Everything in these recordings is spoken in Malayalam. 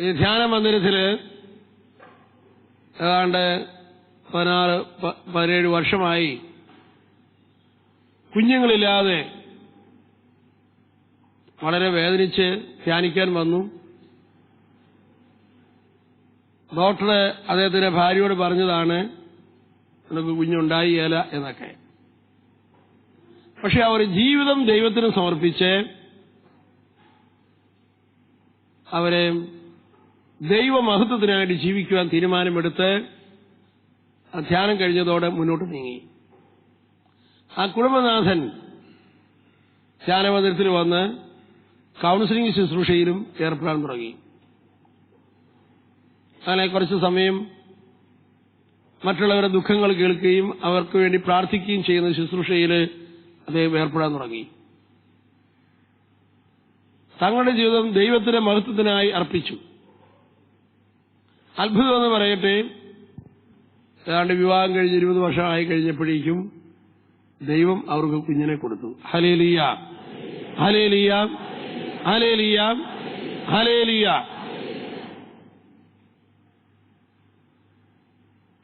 ഈ ധ്യാന മന്ദിരത്തിൽ ഏതാണ്ട് പതിനാറ് പതിനേഴ് വർഷമായി കുഞ്ഞുങ്ങളില്ലാതെ വളരെ വേദനിച്ച് ധ്യാനിക്കാൻ വന്നു. ഡോക്ടർ അദ്ദേഹത്തിന്റെ ഭാര്യയോട് പറഞ്ഞതാണ് നമുക്ക് കുഞ്ഞുണ്ടായില്ല എന്നൊക്കെ. പക്ഷെ അവർ ജീവിതം ദൈവത്തിന് സമർപ്പിച്ച് അവരെ ദൈവമഹത്വത്തിനായിട്ട് ജീവിക്കുവാൻ തീരുമാനമെടുത്ത് ധ്യാനം കഴിഞ്ഞതോടെ മുന്നോട്ട് നീങ്ങി. ആ കുടുംബനാഥൻ ധ്യാനമന്ദിരത്തിൽ വന്ന് കൗൺസിലിംഗ് ശുശ്രൂഷയിലും ഏർപ്പെടാൻ തുടങ്ങി. അങ്ങനെ കുറച്ച് സമയം മറ്റുള്ളവരുടെ ദുഃഖങ്ങൾ കേൾക്കുകയും അവർക്ക് വേണ്ടി പ്രാർത്ഥിക്കുകയും ചെയ്യുന്ന ശുശ്രൂഷയിൽ അദ്ദേഹം ഏർപ്പെടാൻ തുടങ്ങി. തങ്ങളുടെ ജീവിതം ദൈവത്തിന്റെ മഹത്വത്തിനായി അർപ്പിച്ചു. അത്ഭുതം എന്ന് പറയട്ടെ. ഏതാണ്ട് വിവാഹം കഴിഞ്ഞ് ഇരുപത് വർഷമായി കഴിഞ്ഞപ്പോഴേക്കും ദൈവം അവർക്ക് കുഞ്ഞിനെ കൊടുത്തു. ഹലേലിയ ഹലേലിയ ഹലേലിയ ഹലേലിയ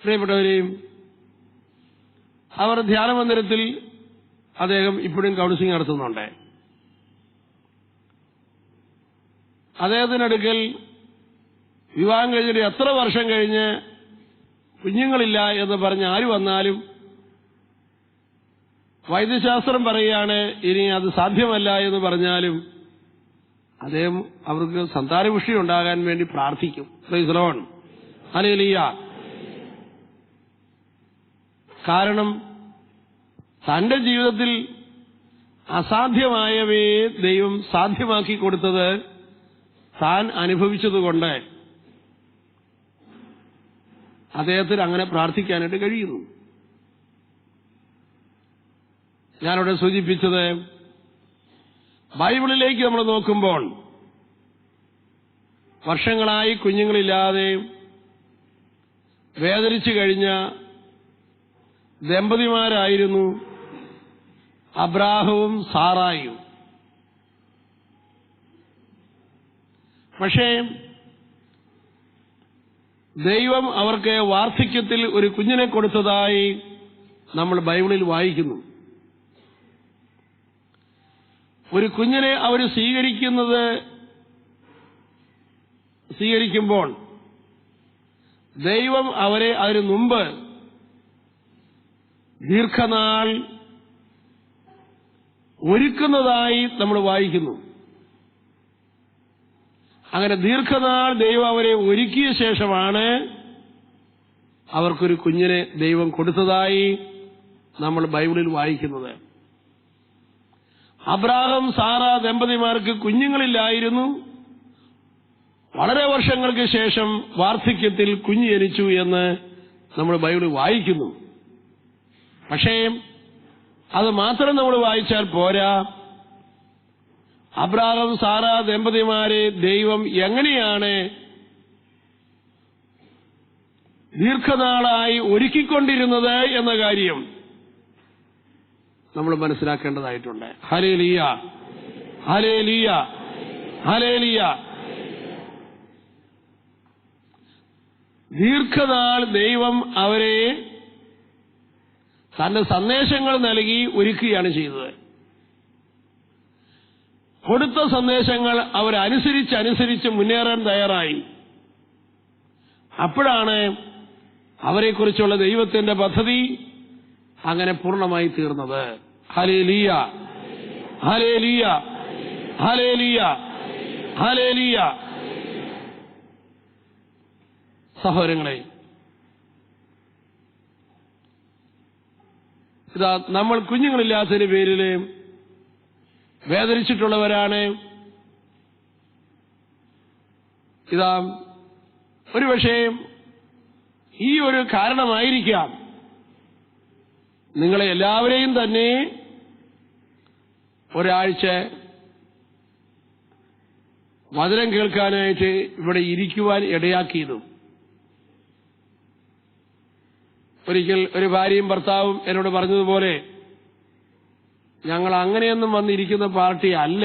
പ്രിയപ്പെട്ടവരെയും അവർ ധ്യാനമന്ദിരത്തിൽ അദ്ദേഹം ഇപ്പോഴും കൗൺസിലിംഗ് നടത്തുന്നുണ്ട്. അദ്ദേഹത്തിനടുക്കൽ വിവാഹം കഴിഞ്ഞിട്ട് എത്ര വർഷം കഴിഞ്ഞ് കുഞ്ഞുങ്ങളില്ല എന്ന് പറഞ്ഞ് ആര് വന്നാലും വൈദ്യശാസ്ത്രം പറയുകയാണ് ഇനി അത് സാധ്യമല്ല എന്ന് പറഞ്ഞാലും അദ്ദേഹം അവർക്ക് സന്താനപുഷ്ടി ഉണ്ടാകാൻ വേണ്ടി പ്രാർത്ഥിക്കും. ശ്രീശ്രവൺ അലേലിയ കാരണം തന്റെ ജീവിതത്തിൽ അസാധ്യമായവയെ ദൈവം സാധ്യമാക്കി കൊടുത്തത് താൻ അനുഭവിച്ചതുകൊണ്ട് അദ്ദേഹത്തിന് അങ്ങനെ പ്രാർത്ഥിക്കാനായിട്ട് കഴിയുന്നു. ഞാനിവിടെ സൂചിപ്പിച്ചത് ബൈബിളിലേക്ക് നമ്മൾ നോക്കുമ്പോൾ വർഷങ്ങളായി കുഞ്ഞുങ്ങളില്ലാതെ വേദനിച്ചു കഴിഞ്ഞ ദമ്പതിമാരായിരുന്നു അബ്രാഹവും സാറായും. പക്ഷേ ദൈവം അവർക്ക് വാർദ്ധക്യത്തിൽ ഒരു കുഞ്ഞിനെ കൊടുത്തതായി നമ്മൾ ബൈബിളിൽ വായിക്കുന്നു. ഒരു കുഞ്ഞിനെ അവർ സ്വീകരിക്കുന്നത് സ്വീകരിക്കുമ്പോൾ ദൈവം അവരെ അതിനു മുമ്പ് ദീർഘനാൾ ഒരുക്കുന്നതായി നമ്മൾ വായിക്കുന്നു. അങ്ങനെ ദീർഘനാൾ ദൈവം അവരെ ഒരുക്കിയ ശേഷമാണ് അവർക്കൊരു കുഞ്ഞിനെ ദൈവം കൊടുത്തതായി നമ്മൾ ബൈബിളിൽ വായിക്കുന്നത്. അബ്രാഹം സാറ ദമ്പതിമാർക്ക് കുഞ്ഞുങ്ങളില്ലായിരുന്നു. വളരെ വർഷങ്ങൾക്ക് ശേഷം വാർദ്ധക്യത്തിൽ കുഞ്ഞ് ജനിച്ചു എന്ന് നമ്മൾ ബൈബിളിൽ വായിക്കുന്നു. പക്ഷേ അത് മാത്രം നമ്മൾ വായിച്ചാൽ പോരാ. അബ്രാഹം സാറ ദമ്പതിമാരെ ദൈവം എങ്ങനെയാണ് ദീർഘനാളായി ഒരുക്കിക്കൊണ്ടിരുന്നത് എന്ന കാര്യം നമ്മൾ മനസ്സിലാക്കേണ്ടതായിട്ടുണ്ട്. ഹലേലിയ ഹലേലിയ ഹലേലിയ ദീർഘനാൾ ദൈവം അവരെ തന്റെ സന്ദേശങ്ങൾ നൽകി ഒരുക്കുകയാണ് ചെയ്തത്. കൊടുത്ത സന്ദേശങ്ങൾ അവരനുസരിച്ച് അനുസരിച്ച് മുന്നേറാൻ തയ്യാറായി. അപ്പോഴാണ് അവരെക്കുറിച്ചുള്ള ദൈവത്തിന്റെ പദ്ധതി അങ്ങനെ പൂർണമായി തീർന്നത്. ഹലേലിയ ഹലേലിയ ഹലേലിയ ഹലേലിയ സഹോദരങ്ങളെ ഇതാ നമ്മൾ കുഞ്ഞുങ്ങളില്ലാത്തതിന് പേരിൽ വേദനിച്ചിട്ടുള്ളവരാണ്. ഇതാ ഒരുപക്ഷെ ഈ ഒരു കാരണമായിരിക്കാം നിങ്ങളെ എല്ലാവരെയും തന്നെ ഒരാഴ്ച വചനം കേൾക്കാനായിട്ട് ഇവിടെ ഇരിക്കുവാൻ ഇടയാക്കിയതും. ഒരിക്കൽ ഒരു ഭാര്യയും ഭർത്താവും എന്നോട് പറഞ്ഞതുപോലെ ഞങ്ങൾ അങ്ങനെയൊന്നും വന്നിരിക്കുന്ന പാർട്ടി അല്ല.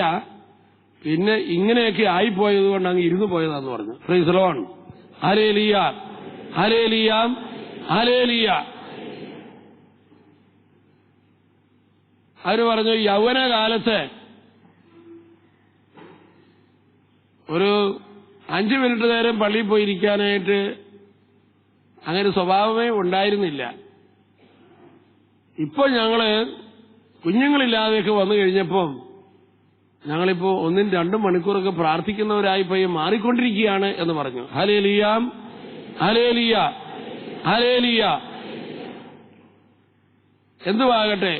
പിന്നെ ഇങ്ങനെയൊക്കെ ആയിപ്പോയത് കൊണ്ട് അങ്ങ് ഇരുന്നു പോയതാന്ന് പറഞ്ഞു. ഫ്രീസലോൺ ഹരേലിയ ഹരേലിയ ഹരേലിയ അവർ പറഞ്ഞു യൗവനകാലത്ത് ഒരു അഞ്ചു മിനിറ്റ് നേരം പള്ളിയിൽ പോയിരിക്കാനായിട്ട് അങ്ങനെ സ്വഭാവമേ ഉണ്ടായിരുന്നില്ല. ഇപ്പോൾ ഞങ്ങൾ കുഞ്ഞുങ്ങളില്ലാതെയൊക്കെ വന്നു കഴിഞ്ഞപ്പോൾ ഞങ്ങളിപ്പോ ഒന്നും രണ്ടും മണിക്കൂറൊക്കെ പ്രാർത്ഥിക്കുന്നവരായി പോയി മാറിക്കൊണ്ടിരിക്കുകയാണ് എന്ന് പറഞ്ഞു. ഹലേലിയാം ഹലേലിയ ഹലേലിയ എന്തുവാകട്ടെ?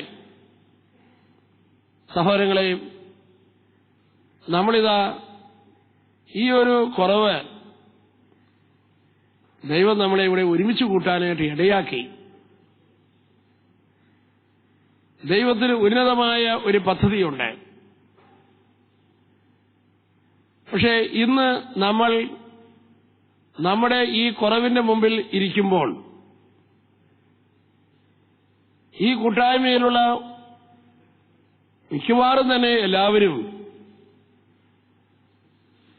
സഹോദരങ്ങളെ നമ്മളിതാ ഈ ഒരു കുറവ് ദൈവം നമ്മളെ ഇവിടെ ഒരുമിച്ച് കൂട്ടാനായിട്ട് ഇടയാക്കി. ദൈവത്തിന് ഉന്നതമായ ഒരു പദ്ധതിയുണ്ട്. പക്ഷേ ഇന്ന് നമ്മൾ നമ്മുടെ ഈ കുറവിന്റെ മുമ്പിൽ ഇരിക്കുമ്പോൾ ഈ കൂട്ടായ്മയിലുള്ള മിക്കവാറും തന്നെ എല്ലാവരും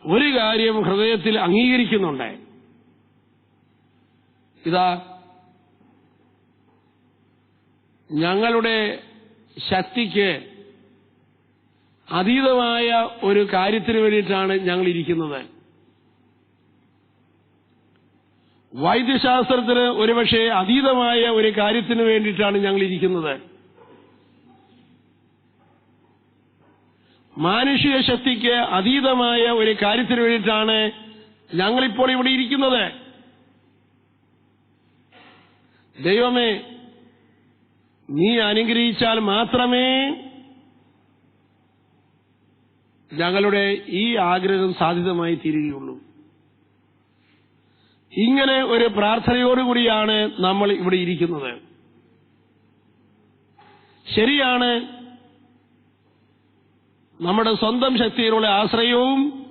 ഒരു കാര്യം ഹൃദയത്തിൽ അംഗീകരിക്കുന്നുണ്ട്. ഇതാ ഞങ്ങളുടെ ശക്തിക്ക് അതീതമായ ഒരു കാര്യത്തിന് വേണ്ടിയിട്ടാണ് ഞങ്ങൾ ഇരിക്കുന്നത് വൈദ്യശാസ്ത്രത്തിന് ഒരുപക്ഷെ അതീതമായ ഒരു കാര്യത്തിന് വേണ്ടിയിട്ടാണ് ഞങ്ങൾ ഇരിക്കുന്നത് മാനുഷിക ശക്തിക്ക് അതീതമായ ഒരു കാര്യത്തിന് വേണ്ടിയിട്ടാണ് ഞങ്ങളിപ്പോൾ ഇവിടെ ഇരിക്കുന്നത്. ദൈവമേ നീ അനുഗ്രഹിച്ചാൽ മാത്രമേ ഞങ്ങളുടെ ഈ ആഗ്രഹം സാധ്യതമായി തീരുകയുള്ളൂ. ഇങ്ങനെ ഒരു പ്രാർത്ഥനയോടുകൂടിയാണ് നമ്മൾ ഇവിടെ ഇരിക്കുന്നത്. ശരിയാണ്. നമ്മുടെ സ്വന്തം ശക്തിയിലുള്ള ആശ്രയവും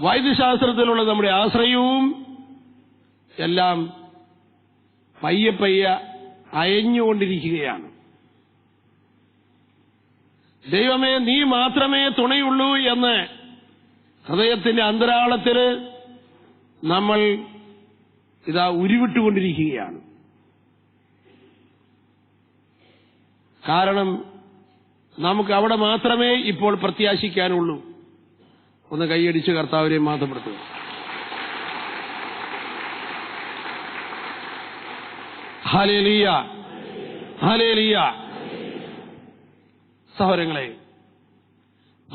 വൈദ്യശാസ്ത്രത്തിലുള്ള നമ്മുടെ ആശ്രയവും എല്ലാം പയ്യെ പയ്യെ അയഞ്ഞുകൊണ്ടിരിക്കുകയാണ്. ദൈവമേ നീ മാത്രമേ തുണയുള്ളൂ എന്ന് ഹൃദയത്തിന്റെ അന്തരാളത്തിൽ നമ്മൾ ഇതാ ഉരുവിട്ടുകൊണ്ടിരിക്കുകയാണ്. കാരണം നമുക്ക് അവിടെ മാത്രമേ ഇപ്പോൾ പ്രത്യാശിക്കാനുള്ളൂ. ഒന്ന് കൈയടിച്ച് കർത്താവിനെ മാത്രപ്പെടുത്തുക ഹാലേലിയ. ഹലേലിയ. സഹോദരങ്ങളെ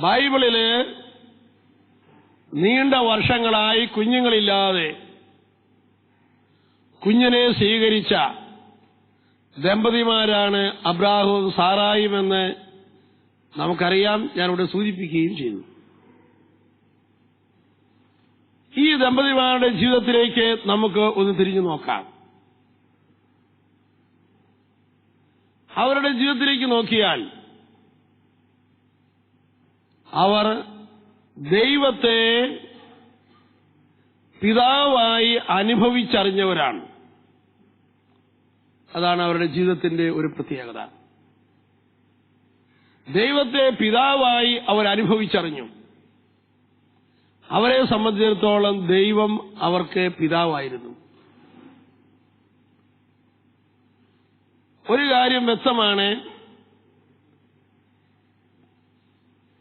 ബൈബിളിൽ നീണ്ട വർഷങ്ങളായി കുഞ്ഞുങ്ങളില്ലാതെ കുഞ്ഞിനെ സ്വീകരിച്ച ദമ്പതിമാരാണ് അബ്രാഹും സാറായും എന്ന് നമുക്കറിയാം. ഞാനിവിടെ സൂചിപ്പിക്കുകയും ചെയ്തു ഈ ദമ്പതിമാരുടെ ജീവിതത്തിലേക്ക് നമുക്ക് ഒന്ന് തിരിഞ്ഞു നോക്കാം. അവരുടെ ജീവിതത്തിലേക്ക് നോക്കിയാൽ അവർ ദൈവത്തെ പിതാവായി അനുഭവിച്ചറിഞ്ഞവരാണ്. അതാണ് അവരുടെ ജീവിതത്തിന്റെ ഒരു പ്രത്യേകത. ദൈവത്തെ പിതാവായി അവർ അനുഭവിച്ചറിഞ്ഞു. അവരെ സംബന്ധിച്ചിടത്തോളം ദൈവം അവർക്ക് പിതാവായിരുന്നു. ഒരു കാര്യം വ്യക്തമാണ്.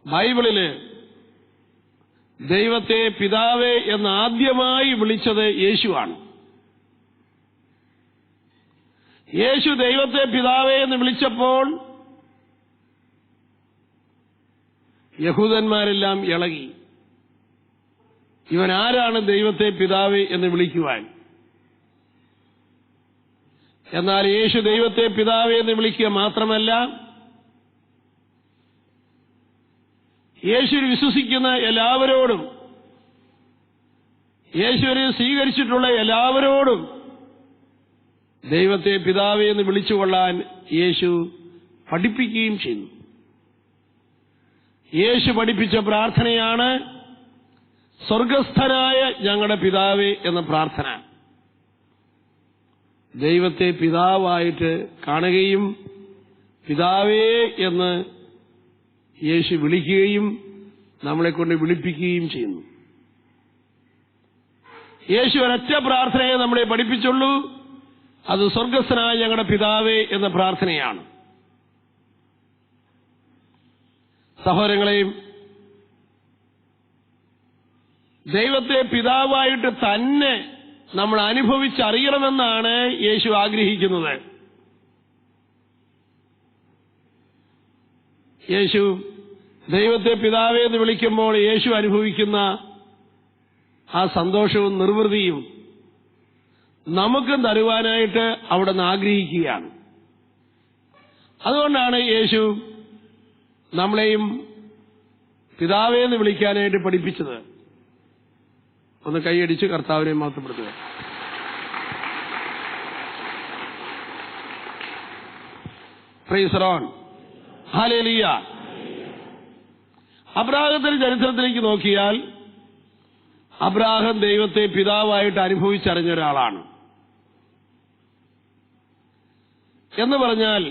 ബൈബിളിൽ ദൈവത്തെ പിതാവേ എന്ന് ആദ്യമായി വിളിച്ചത് യേശുവാണ്. യേശു ദൈവത്തെ പിതാവേ എന്ന് വിളിച്ചപ്പോൾ യഹൂദന്മാരെല്ലാം ഇളകി. ഇവൻ ആരാണ് ദൈവത്തെ പിതാവ് എന്ന് വിളിക്കുവാൻ? എന്നാൽ യേശു ദൈവത്തെ പിതാവേ എന്ന് വിളിക്കുക മാത്രമല്ല യേശുവിൽ വിശ്വസിക്കുന്ന എല്ലാവരോടും യേശുവിനെ സ്വീകരിച്ചിട്ടുള്ള എല്ലാവരോടും ദൈവത്തെ പിതാവേ എന്ന് വിളിച്ചുകൊള്ളാൻ യേശു പഠിപ്പിക്കുകയും ചെയ്യുന്നു. യേശു പഠിപ്പിച്ച പ്രാർത്ഥനയാണ് സ്വർഗസ്ഥനായ ഞങ്ങളുടെ പിതാവേ എന്ന പ്രാർത്ഥന. ദൈവത്തെ പിതാവായിട്ട് കാണുകയും പിതാവേ എന്ന് യേശു വിളിക്കുകയും നമ്മളെ കൊണ്ട് വിളിപ്പിക്കുകയും ചെയ്യുന്നു. യേശു ഒരൊറ്റ പ്രാർത്ഥനയെ നമ്മളെ പഠിപ്പിച്ചുള്ളൂ. അത് സ്വർഗസ്ഥനായ ഞങ്ങളുടെ പിതാവേ എന്ന പ്രാർത്ഥനയാണ്. സഹോദരങ്ങളെയും ദൈവത്തെ പിതാവായിട്ട് തന്നെ നമ്മൾ അനുഭവിച്ചറിയണമെന്നാണ് യേശു ആഗ്രഹിക്കുന്നത്. യേശു ദൈവത്തെ പിതാവേ എന്ന് വിളിക്കുമ്പോൾ യേശു അനുഭവിക്കുന്ന ആ സന്തോഷവും നിർവൃതിയും നമുക്കും തരുവാനായിട്ട് അവിടെ നിന്ന് ആഗ്രഹിക്കുകയാണ്. അതുകൊണ്ടാണ് യേശു നമ്മളെയും പിതാവേ എന്ന് വിളിക്കാനായിട്ട് പഠിപ്പിച്ചത്. ഒന്ന് കൈയടിച്ച് കർത്താവിനെ മാത്രപ്പെടുത്തുക അബ്രാഹത്തിന്റെ ചരിത്രത്തിലേക്ക് നോക്കിയാൽ അബ്രാഹം ദൈവത്തെ പിതാവായിട്ട് അനുഭവിച്ചറിഞ്ഞ ഒരാളാണ്. എന്ന് പറഞ്ഞാൽ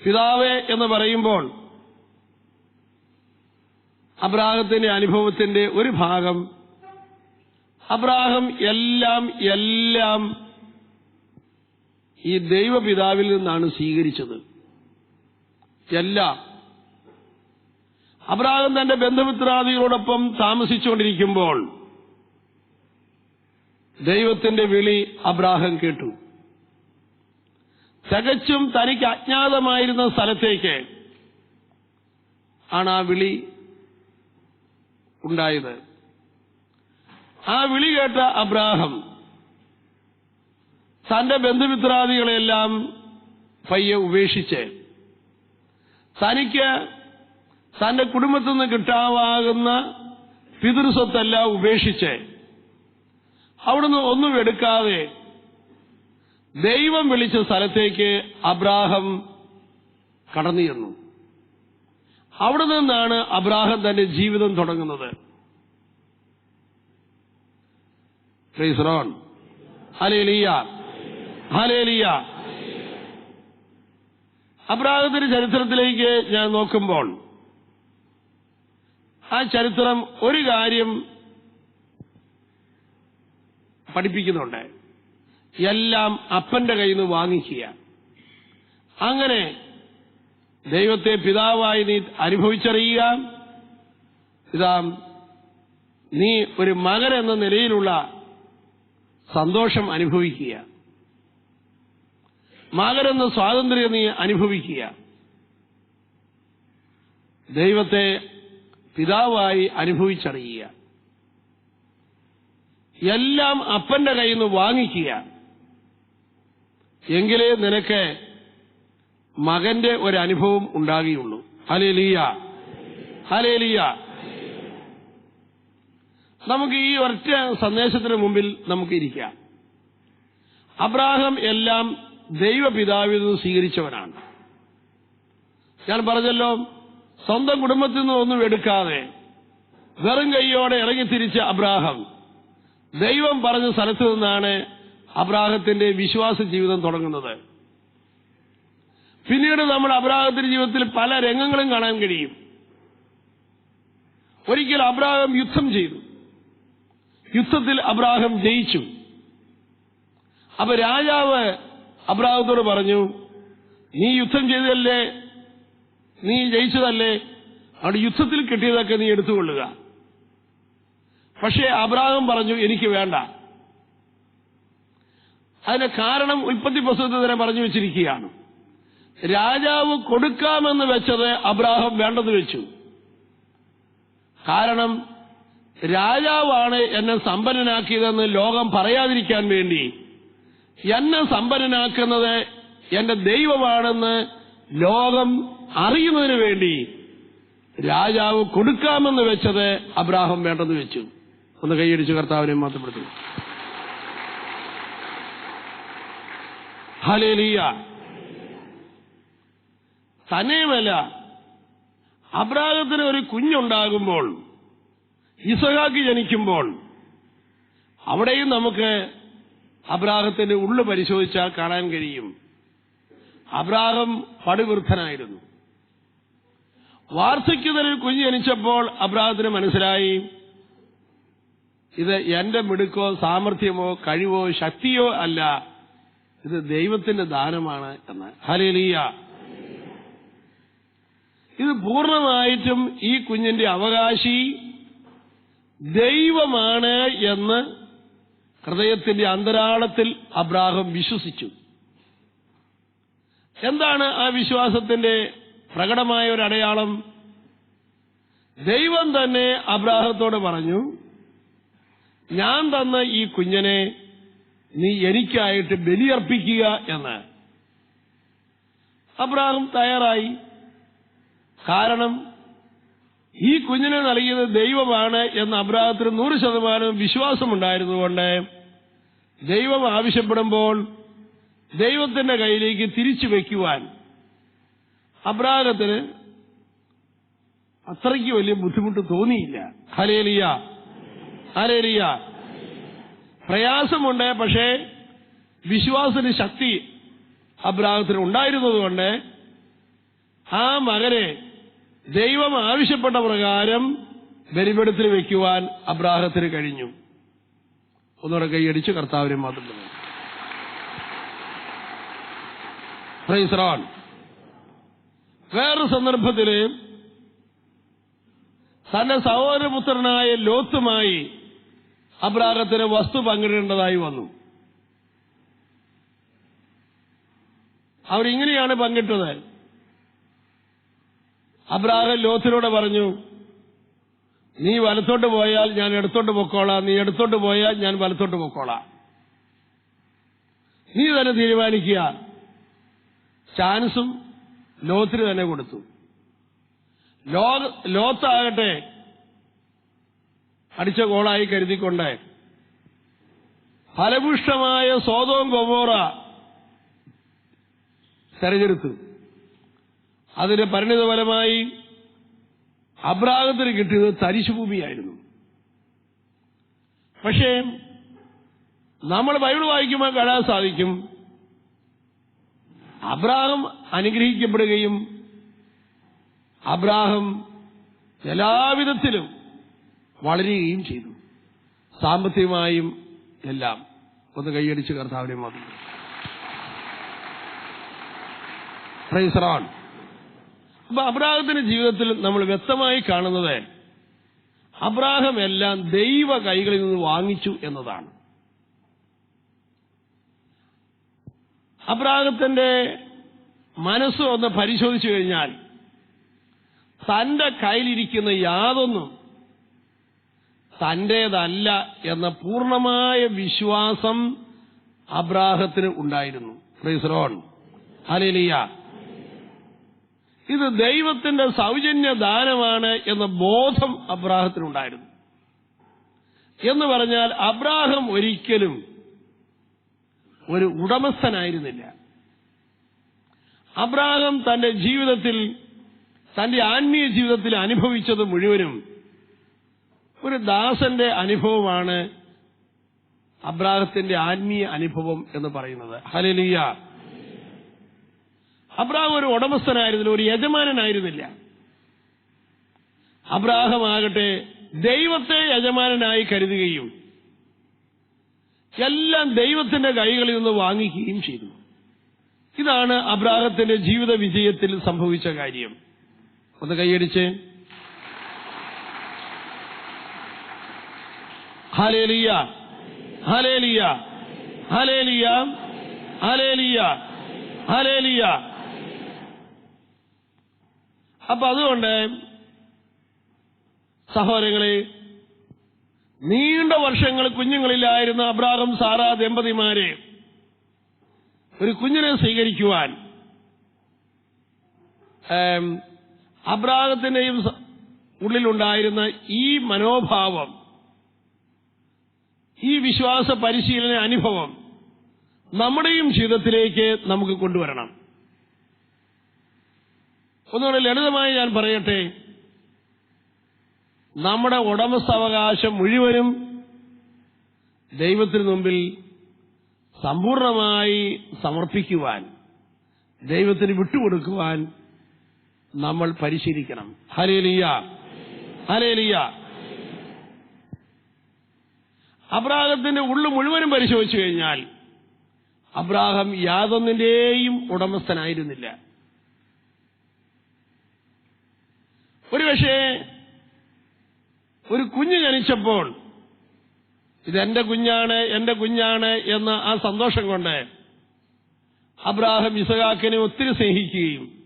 പിതാവേ എന്ന് പറയുമ്പോൾ അബ്രാഹത്തിന്റെ അനുഭവത്തിന്റെ ഒരു ഭാഗം അബ്രാഹം എല്ലാം എല്ലാം ഈ ദൈവപിതാവിൽ നിന്നാണ് സ്വീകരിച്ചത്. എല്ലാം. അബ്രാഹം തന്റെ ബന്ധുമിത്രാദികളോടൊപ്പം താമസിച്ചുകൊണ്ടിരിക്കുമ്പോൾ ദൈവത്തിന്റെ വിളി അബ്രാഹം കേട്ടു. തികച്ചും തനിക്ക് അജ്ഞാതമായിരുന്ന സ്ഥലത്തേക്ക് ആണ് ആ വിളി ഉണ്ടായത്. ആ വിളി കേട്ട അബ്രാഹം തന്റെ ബന്ധുമിത്രാദികളെല്ലാം പയ്യെ ഉപേക്ഷിച്ച് തനിക്ക് തന്റെ കുടുംബത്തിൽ നിന്ന് കിട്ടാവാകുന്ന പിതൃസ്വത്തെല്ലാം ഉപേക്ഷിച്ച് അവിടുന്ന് ഒന്നും എടുക്കാതെ ദൈവം വിളിച്ച സ്ഥലത്തേക്ക് അബ്രാഹം കടന്നു ചെന്നു അവിടെ നിന്നാണ് അബ്രാഹം തന്റെ ജീവിതം തുടങ്ങുന്നത് ഹലേലിയ ഹലേലിയ അബ്രാഹത്തിന്റെ ചരിത്രത്തിലേക്ക് ഞാൻ നോക്കുമ്പോൾ ആ ചരിത്രം ഒരു കാര്യം പഠിപ്പിക്കുന്നുണ്ട്. എല്ലാം അപ്പന്റെ കയ്യിൽ നിന്ന് വാങ്ങിക്കുക. അങ്ങനെ ദൈവത്തെ പിതാവായി നീ അനുഭവിച്ചറിയുക. പിതാം നീ ഒരു മകൻ എന്ന നിലയിലുള്ള സന്തോഷം അനുഭവിക്കുക. മകരുന്ന സ്വാതന്ത്ര്യം നീ അനുഭവിക്കുക. ദൈവത്തെ പിതാവായി അനുഭവിച്ചറിയുക. എല്ലാം അപ്പന്റെ കയ്യിൽ നിന്ന് വാങ്ങിക്കുക. എങ്കിലേ നിനക്ക് മകന്റെ ഒരു അനുഭവം ഉണ്ടാകുകയുള്ളൂ. ഹലേലിയ ഹലേലിയ നമുക്ക് ഈ ഒറ്റ സന്ദേശത്തിന് മുമ്പിൽ നമുക്ക് ഇരിക്കാം. അബ്രാഹം എല്ലാം ദൈവപിതാവിൽ നിന്ന് സ്വീകരിച്ചവനാണ്. ഞാൻ പറഞ്ഞല്ലോ സ്വന്തം കുടുംബത്തിൽ നിന്ന് ഒന്നും എടുക്കാതെ വെറും കൈയോടെ ഇറങ്ങിത്തിരിച്ച അബ്രാഹം ദൈവം പറഞ്ഞ സ്ഥലത്ത് നിന്നാണ് അബ്രാഹത്തിന്റെ വിശ്വാസ ജീവിതം തുടങ്ങുന്നത്. പിന്നീട് നമ്മൾ അബ്രാഹത്തിന്റെ ജീവിതത്തിൽ പല രംഗങ്ങളും കാണാൻ കഴിയും. ഒരിക്കൽ അബ്രാഹം യുദ്ധം ചെയ്തു. യുദ്ധത്തിൽ അബ്രാഹം ജയിച്ചു. അപ്പൊ രാജാവ് അബ്രാഹത്തോട് പറഞ്ഞു നീ യുദ്ധം ചെയ്തതല്ലേ? നീ ജയിച്ചതല്ലേ? അവിടെ യുദ്ധത്തിൽ കിട്ടിയതൊക്കെ നീ എടുത്തുകൊള്ളുക. പക്ഷേ അബ്രാഹം പറഞ്ഞു എനിക്ക് വേണ്ട. അതിന് കാരണം ഉൽപ്പത്തി പുസ്തകത്തിൽ തന്നെ പറഞ്ഞു വെച്ചിരിക്കുകയാണ്. രാജാവ് കൊടുക്കാമെന്ന് വെച്ചത് അബ്രാഹം വേണ്ടെന്ന് വെച്ചു. കാരണം രാജാവാണ് എന്നെ സമ്പന്നനാക്കിയതെന്ന് ലോകം പറയാതിരിക്കാൻ വേണ്ടി. എന്നെ സമ്പന്നനാക്കുന്നത് എന്റെ ദൈവമാണെന്ന് ലോകം അറിയുന്നതിന് വേണ്ടി. രാജാവ് കൊടുക്കാമെന്ന് വെച്ചത് അബ്രാഹം വേണ്ടെന്ന് വെച്ചു. ഒന്ന് കൈയടിച്ച് കർത്താവിനെ മാത്രപ്പെടുത്തി ഹലേലിയ തന്നെയുമല്ല അബ്രാഹത്തിന് ഒരു കുഞ്ഞുണ്ടാകുമ്പോൾ ഇസഹാക്ക് ജനിക്കുമ്പോൾ അവിടെയും നമുക്ക് അബ്രാഹത്തിന്റെ ഉള്ളു പരിശോധിച്ചാൽ കാണാൻ കഴിയും. അബ്രാഹം പടുവൃദ്ധനായിരുന്നു. വാർദ്ധക്യത്തിൽ കുഞ്ഞ് ജനിച്ചപ്പോൾ അബ്രാഹത്തിന് മനസ്സിലായി ഇത് എന്റെ മിടുക്കോ സാമർഥ്യമോ കഴിവോ ശക്തിയോ അല്ല ഇത് ദൈവത്തിന്റെ ദാനമാണ് എന്ന്. ഹലേലിയ ഇത് പൂർണമായിട്ടും ഈ കുഞ്ഞിന്റെ അവകാശി ദൈവമാണ് എന്ന് ഹൃദയത്തിന്റെ അന്തരാളത്തിൽ അബ്രാഹം വിശ്വസിച്ചു. എന്താണ് ആ വിശ്വാസത്തിന്റെ പ്രകടമായ ഒരു അടയാളം? ദൈവം തന്നെ അബ്രാഹത്തോട് പറഞ്ഞു ഞാൻ തന്ന ഈ കുഞ്ഞനെ നീ എനിക്കായിട്ട് ബലിയർപ്പിക്കുക എന്ന്. അബ്രാഹം തയ്യാറായി. കാരണം ഈ കുഞ്ഞിനെ നൽകിയത് ദൈവമാണ് എന്ന് അബ്രാഹത്തിന് നൂറ് ശതമാനം വിശ്വാസമുണ്ടായിരുന്നുകൊണ്ട് ദൈവം ആവശ്യപ്പെടുമ്പോൾ ദൈവത്തിന്റെ കയ്യിലേക്ക് തിരിച്ചു വയ്ക്കുവാൻ അബ്രാഹത്തിന് അത്രയ്ക്ക് വലിയ ബുദ്ധിമുട്ട് തോന്നിയില്ല. ഹലേലിയ ഹലേലിയ പ്രയാസമുണ്ട് പക്ഷേ വിശ്വാസത്തിന് ശക്തി അബ്രാഹത്തിന് ഉണ്ടായിരുന്നതുകൊണ്ട് ആ മകനെ ദൈവം ആവശ്യപ്പെട്ട പ്രകാരം ബലിപെടുത്തിൽ വയ്ക്കുവാൻ അബ്രാഹത്തിന് കഴിഞ്ഞു. ഒന്നുകൂടെ കൈയടിച്ച് കർത്താവിനെ മാത്രം വേറൊരു സന്ദർഭത്തിൽ തന്റെ സഹോദരപുത്രനായ ലോത്തുമായി അബ്രാഹത്തിന് വസ്തു പങ്കിടേണ്ടതായി വന്നു. അവരിങ്ങനെയാണ് പങ്കിട്ടത്. അബ്രാഹം ലോത്തിനോട് പറഞ്ഞു നീ വലത്തോട്ട് പോയാൽ ഞാൻ എടുത്തോട്ട് പൊക്കോളാം. നീ എടുത്തോട്ട് പോയാൽ ഞാൻ വലത്തോട്ട് പൊക്കോളാം. നീ തന്നെ തീരുമാനിക്കുക. ചാൻസും ലോത്തിന് തന്നെ കൊടുത്തു. ലോത്താകട്ടെ അടിച്ച ഗോളായി കരുതിക്കൊണ്ട് ഫലപുഷ്ടമായ സോതവും കൊമോറ തെരഞ്ഞെടുത്തു. അതിന്റെ പരിണിതഫലമായി അബ്രാഹത്തിന് കിട്ടിയത് തരിശുഭൂമിയായിരുന്നു. പക്ഷേ നമ്മൾ ബൈബിൾ വായിക്കുമ്പോൾ കാണാൻ സാധിക്കും അബ്രാഹം അനുഗ്രഹിക്കപ്പെടുകയും അബ്രാഹം എല്ലാവിധത്തിലും വളരുകയും ചെയ്തു. സാമ്പത്തികമായും എല്ലാം. ഒന്ന് കൈയടിച്ച് കർത്താവിനെ മാത്രം പ്രൈസറാൺ അപ്പൊ അബ്രാഹത്തിന്റെ ജീവിതത്തിൽ നമ്മൾ വ്യക്തമായി കാണുന്നത് അബ്രാഹം എല്ലാം ദൈവ കൈകളിൽ നിന്ന് വാങ്ങിച്ചു എന്നതാണ്. അബ്രാഹത്തിന്റെ മനസ്സ് ഒന്ന് പരിശോധിച്ചു കഴിഞ്ഞാൽ തന്റെ കയ്യിലിരിക്കുന്ന യാതൊന്നും തന്റേതല്ല എന്ന പൂർണമായ വിശ്വാസം അബ്രാഹത്തിന് ഉണ്ടായിരുന്നു. ഫ്രീസ്റോൺ അലിലിയ ഇത് ദൈവത്തിന്റെ സൗജന്യ ദാനമാണ് എന്ന ബോധം അബ്രാഹത്തിനുണ്ടായിരുന്നു. എന്ന് പറഞ്ഞാൽ അബ്രാഹം ഒരിക്കലും ഒരു ഉടമസ്ഥനായിരുന്നില്ല. അബ്രാഹം തന്റെ ജീവിതത്തിൽ തന്റെ ആത്മീയ ജീവിതത്തിൽ അനുഭവിച്ചത് മുഴുവനും ഒരു ദാസന്റെ അനുഭവമാണ് അബ്രാഹത്തിന്റെ ആത്മീയ അനുഭവം എന്ന് പറയുന്നത്. ഹലലിയ അബ്രാഹം ഒരു ഉടമസ്ഥനായിരുന്നില്ല ഒരു യജമാനനായിരുന്നില്ല. അബ്രാഹമാകട്ടെ ദൈവത്തെ യജമാനനായി കരുതുകയും എല്ലാം ദൈവത്തിന്റെ കൈകളിൽ നിന്ന് വാങ്ങിക്കുകയും ചെയ്തു. ഇതാണ് അബ്രാഹത്തിന്റെ ജീവിത വിജയത്തിൽ സംഭവിച്ച കാര്യം. ഒന്ന് കൈയടിച്ച്. Hallelujah hallelujah hallelujah hallelujah hallelujah അപ്പൊ അതുകൊണ്ട് സഹോദരങ്ങളെ നീണ്ട വർഷങ്ങൾ കുഞ്ഞുങ്ങളിലായിരുന്ന അബ്രാഹം സാറാ ദമ്പതിമാരെ ഒരു കുഞ്ഞിനെ സ്വീകരിക്കുവാൻ അബ്രാഹത്തിന്റെയും ഉള്ളിലുണ്ടായിരുന്ന ഈ മനോഭാവം ഈ വിശ്വാസ പരിശീലന അനുഭവം നമ്മുടെയും ജീവിതത്തിലേക്ക് നമുക്ക് കൊണ്ടുവരണം. ഒന്നുകൂടെ ലളിതമായി ഞാൻ പറയട്ടെ. നമ്മുടെ ഉടമസ്ഥാവകാശം മുഴുവനും ദൈവത്തിനു മുമ്പിൽ സമ്പൂർണമായി സമർപ്പിക്കുവാൻ ദൈവത്തിന് വിട്ടുകൊടുക്കുവാൻ നമ്മൾ പരിശീലിക്കണം. ഹലേലിയ ഹലേലിയ അബ്രാഹത്തിന്റെ ഉള്ളു മുഴുവനും പരിശോധിച്ചു കഴിഞ്ഞാൽ അബ്രാഹം യാതൊന്നിന്റെയും ഉടമസ്ഥനായിരുന്നില്ല. ഒരുപക്ഷേ ഒരു കുഞ്ഞ് ജനിച്ചപ്പോൾ ഇതെന്റെ കുഞ്ഞാണ് എന്റെ കുഞ്ഞാണ് എന്ന് ആ സന്തോഷം കൊണ്ട് അബ്രാഹം ഇസഹാക്കിനെ ഒത്തിരി സ്നേഹിക്കുകയും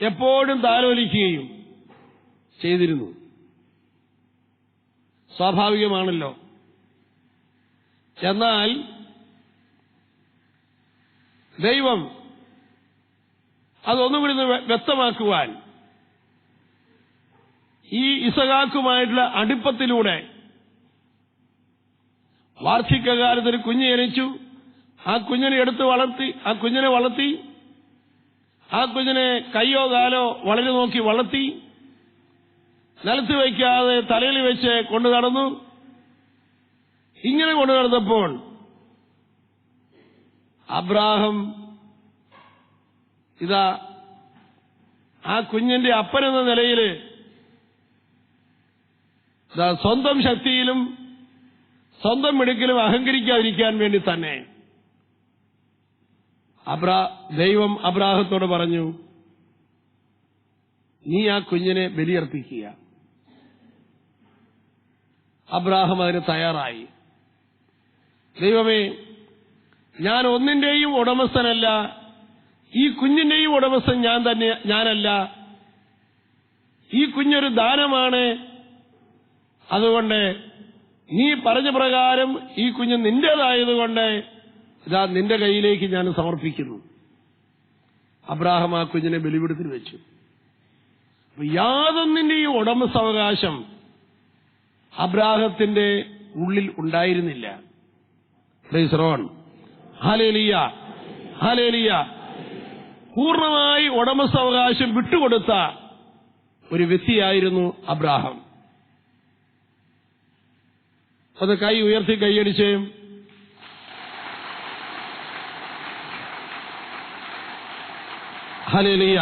എപ്പോഴും താലോലിക്കുകയും ചെയ്തിരുന്നു. സ്വാഭാവികമാണല്ലോ. എന്നാൽ ദൈവം അതൊന്നുകൂടി വ്യക്തമാക്കുവാൻ ഈ ഇസഹാക്കുമായിട്ടുള്ള അടുപ്പത്തിലൂടെ വാർഷികകാലത്ത് ഒരു കുഞ്ഞ് ജനിച്ചു. ആ കുഞ്ഞിനെ എടുത്ത് വളർത്തി ആ കുഞ്ഞിനെ വളർത്തി ആ കുഞ്ഞിനെ കയ്യോ കാലോ വളരെ നോക്കി വളർത്തി നിലത്ത് വയ്ക്കാതെ തലയിൽ വെച്ച് കൊണ്ടു നടന്നു. ഇങ്ങനെ കൊണ്ടു നടന്നപ്പോൾ അബ്രാഹം ഇതാ ആ കുഞ്ഞിന്റെ അപ്പനെന്ന നിലയിൽ സ്വന്തം ശക്തിയിലും സ്വന്തം മിടുക്കിലും അഹങ്കരിക്കാതിരിക്കാൻ വേണ്ടി തന്നെ അബ്രാ ദൈവം അബ്രാഹത്തോട് പറഞ്ഞു നീ ആ കുഞ്ഞിനെ ബലിയർപ്പിക്കുക. അബ്രാഹം അതിന് തയ്യാറായി. ദൈവമേ ഞാൻ ഒന്നിന്റെയും ഉടമസ്ഥനല്ല ഈ കുഞ്ഞിന്റെയും ഉടമസ്ഥൻ ഞാൻ തന്നെ ഞാനല്ല. ഈ കുഞ്ഞൊരു ദാനമാണ് അതുകൊണ്ട് നീ പറഞ്ഞ പ്രകാരം ഈ കുഞ്ഞ് നിന്റേതായതുകൊണ്ട് ഇതാ നിന്റെ കയ്യിലേക്ക് ഞാൻ സമർപ്പിക്കുന്നു. അബ്രാഹം ആ കുഞ്ഞിനെ ബലിപിടുത്തിൽ വെച്ചു. യാതൊന്നിന്റെ ഈ ഉടമസ്ഥാവകാശം അബ്രാഹത്തിന്റെ ഉള്ളിൽ ഉണ്ടായിരുന്നില്ല. ഹാലേലിയ ഹാലേലിയ പൂർണമായി ഉടമസ്ഥാവകാശം വിട്ടുകൊടുത്ത ഒരു വ്യക്തിയായിരുന്നു അബ്രാഹം. അത് കൈ ഉയർത്തി കൈയടിച്ച് ഹലേലിയ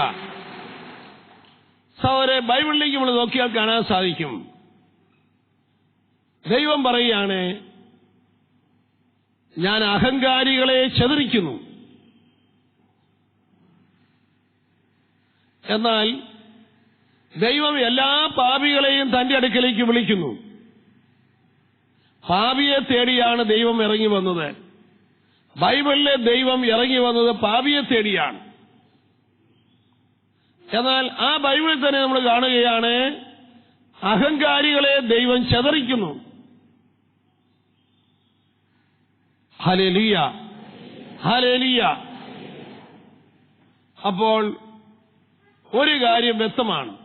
സഹോദരെ ബൈബിളിലേക്ക് നമ്മൾ നോക്കിയാൽ കാണാൻ സാധിക്കും. ദൈവം പറയുകയാണ് ഞാൻ അഹങ്കാരികളെ ചെതിരിക്കുന്നു എന്നാൽ ദൈവം എല്ലാ പാപികളെയും തന്റെ അടുക്കലേക്ക് വിളിക്കുന്നു. പാപിയെ തേടിയാണ് ദൈവം ഇറങ്ങി വന്നത്. ബൈബിളിലെ ദൈവം ഇറങ്ങി വന്നത് പാപിയെ തേടിയാണ്. എന്നാൽ ആ ബൈബിളിൽ തന്നെ നമ്മൾ കാണുകയാണ് അഹങ്കാരികളെ ദൈവം ചെതറിക്കുന്നു. ഹലലിയ ഹലലിയ അപ്പോൾ ഒരു കാര്യം വ്യക്തമാണ്.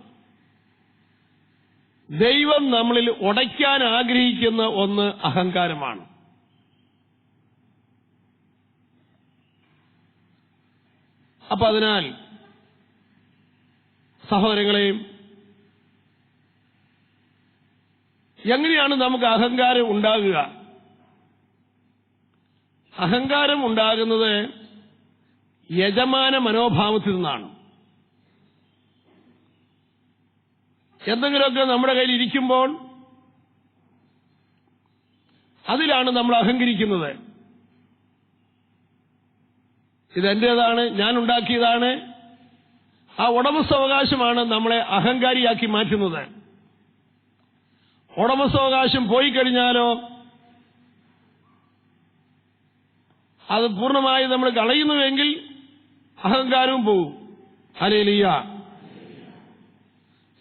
ദൈവം നമ്മളിൽ ഉടയ്ക്കാൻ ആഗ്രഹിക്കുന്ന ഒന്ന് അഹങ്കാരമാണ്. അപ്പൊ അതിനാൽ സഹോദരങ്ങളെയും എങ്ങനെയാണ് നമുക്ക് അഹങ്കാരം ഉണ്ടാകുക? അഹങ്കാരം ഉണ്ടാകുന്നത് യജമാന മനോഭാവത്തിൽ നിന്നാണ്. എന്തെങ്കിലുമൊക്കെ നമ്മുടെ കയ്യിൽ ഇരിക്കുമ്പോൾ അതിലാണ് നമ്മൾ അഹങ്കരിക്കുന്നത്. ഇതെന്റേതാണ്? ഞാൻ ഉണ്ടാക്കിയതാണ്. ആ ഉടമസ്ഥാവകാശമാണ് നമ്മളെ അഹങ്കാരിയാക്കി മാറ്റുന്നത്. ഉടമസ്ഥാവകാശം പോയി കഴിഞ്ഞാലോ അത് പൂർണമായി നമ്മൾ കളയുന്നുവെങ്കിൽ അഹങ്കാരവും പോവും. അലേലിയ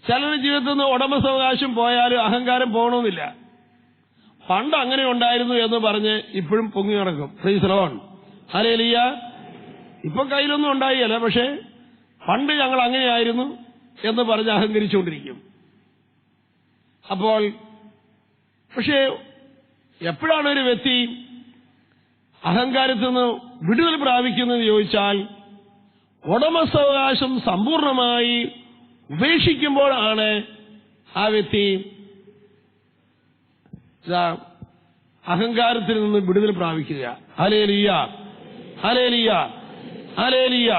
ചിലരുടെ ജീവിതത്തിൽ നിന്ന് ഉടമസവകാശം പോയാലും അഹങ്കാരം പോകണമെന്നില്ല പണ്ട് അങ്ങനെ ഉണ്ടായിരുന്നു എന്ന് പറഞ്ഞ് ഇപ്പോഴും പൊങ്ങി നടക്കും. പ്ലീസ് ലോൺ അലേലിയ ഇപ്പൊ കയ്യിലൊന്നും ഉണ്ടായില്ല. പക്ഷേ പണ്ട് ഞങ്ങൾ അങ്ങനെയായിരുന്നു എന്ന് പറഞ്ഞ് അഹങ്കരിച്ചുകൊണ്ടിരിക്കും. അപ്പോൾ പക്ഷേ എപ്പോഴാണ് ഒരു വ്യക്തി അഹങ്കാരത്തിൽ നിന്ന് വിടുതൽ പ്രാപിക്കുന്നത് ചോദിച്ചാൽ ഉടമസ്ഥാവകാശം സമ്പൂർണമായി ഉപേക്ഷിക്കുമ്പോഴാണ് ആ വ്യക്തി അഹങ്കാരത്തിൽ നിന്ന് വിടുതൽ പ്രാപിക്കുക. Hallelujah hallelujah hallelujah